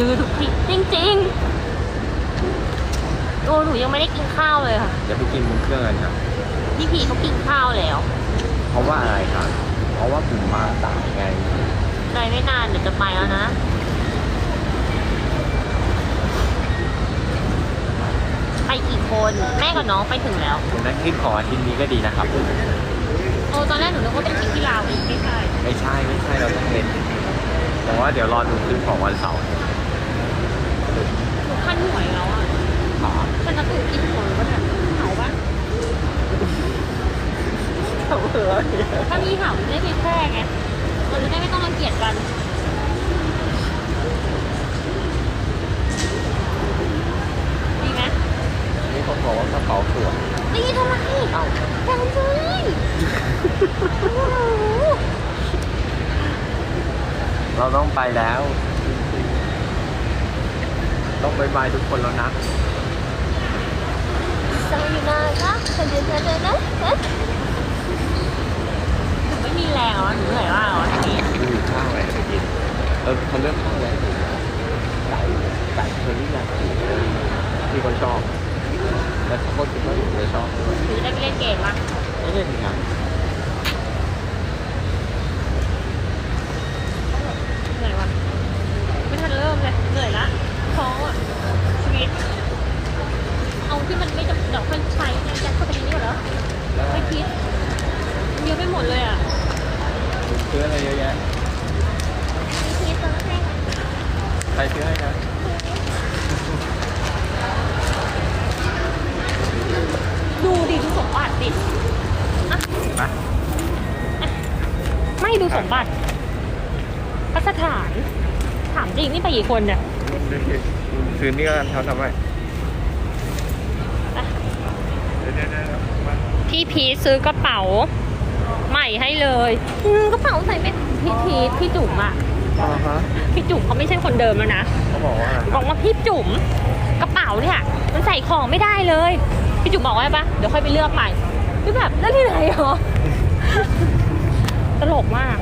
ลือทุกทีจริงๆโอ้หนูยังไม่ได้กินข้าวเลยค่ะเดี๋ยวไปกินบนเครื่องกันครับพี่พีเขากินข้าวแล้ว เพราะว่าอะไรครับ เพราะว่าผมมาสายไงเลยไม่นานเดี๋ยวจะไปแล้วนะ ไปกี่คนแม่กับน้องไปถึงแล้วคุณนักคิดของอาทิตย์นี้ก็ดีนะครับ โอ้ตอนแรกหนูนึกว่าเป็นทริปที่ลาวอีกไม่ใช่ ไม่ใช่ไม่ใช่เราต้องเป็นผมว่าเดี๋ยวรอดูคลิปของวันเสาร์ หนูขั้นหวยแล้วอะ ครับ ฉันจะตื่นกินหัวก็แบบเหาปะ ถ้ามีเห่าจะได้ไปแพร่ไงเราจะได้ไม่ต้องรังเกียจกันดีไหมมีคนบอกว่ากระเป๋าสวยดีทำไมเอ้าจังเลยเราต้องไปแล้วต้องบายบายทุกคนแล้วนะจะมาอยู่นานนะจะเดินเดินเดินนะเอ๊ะหนูไม่มีแรงเหร อหนูเหนื่อยมากเหรอทีนี้ดูข้าวอะไรไปกินเออเขาเลือกข้าวแล้วไก่ไก่เคอรี่ยากิที่เขาชอบ แล้วเขาก็คิดว่าหนูจะชอบด้วยหนูจะได้ไปเล่นเกมละไม่เล่นงาน เหนื่อยวะไม่ทันเริ่มเลย เหนื่อยละท้ออะ ชีวิต เอาที่มันไม่จำเดี๋ยวค่อยใช้ไงยัดเข้าไปในนี้ก่อนเหรอ แล้ว ไม่คิดเยอะไปหมดเลยอะ ซื้ออะไรเยอะแยะ ไม่คิดตัวแรก ใครซื้อให้นะ ดูดิดูสมบัติดิอะ มา ไม่ดูสมบัติพัสถาน ถามจริงนี่ไปกี่คนเนี่ยซื้อนี่กันเขาทำไมอะเดี๋ยวเดี๋ยวเดี๋ยวมาพี่พีชซื้อกระเป๋า ใหม่ให้เลยอืมกระเป๋าใส่ไม่พี่พีชพี่จุ๋มอะอ๋อฮะพี่จุ๋มเขาไม่ใช่คนเดิมแล้วนะเขาบอกว่าบอกว่าพี่จุ๋มกระเป๋าเนี่ยมันใส่ของไม่ได้เลย พี่จุ๋มบอกว่าไงปะเดี๋ยวค่อยไปเลือกใหม่พี่แบบเลือกที่ไหนหรอ ตลกมาก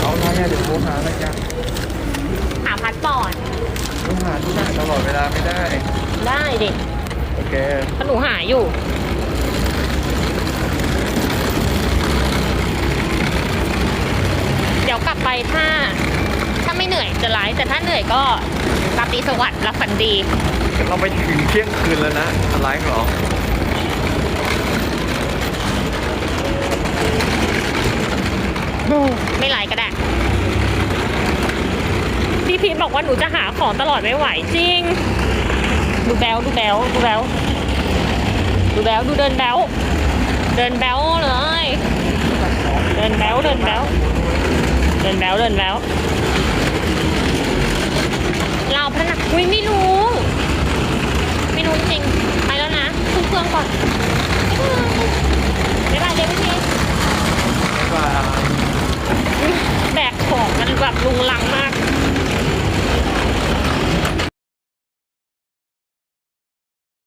เอาอะไรอะเดี๋ยวโทรหาอะไรกันหาพัดปอร์ตโทรหาที่ไหนตลอดเวลาไม่ได้ ได้เด็กโอเค เพราะหนูหาอยู่ เดี๋ยวกลับไปถ้า ถ้าไม่เหนื่อยจะไลฟ์แต่ถ้าเหนื่อยก็รับดีสวัสดิ์รับฝันดี เราไปถึงเที่ยงคืนแล้วนะไลฟ์เหรอ ไม่ไหลก็ได้ พี่พีทบอกว่าหนูจะหาของตลอดไม่ไหวจริง ดูแบลดูแบลดูแบลดูแบลดูเดินแบลเดินแบลเลย เดินแบลเดินแบลเดินแบลเดินแบลเราพนักอุ้ยไม่รู้ไม่รู้จริงไปแล้วนะขึ้นเครื่องก่อนบ๊ายบายเลยพี่พีท แบกของมันแบบลุงลังมาก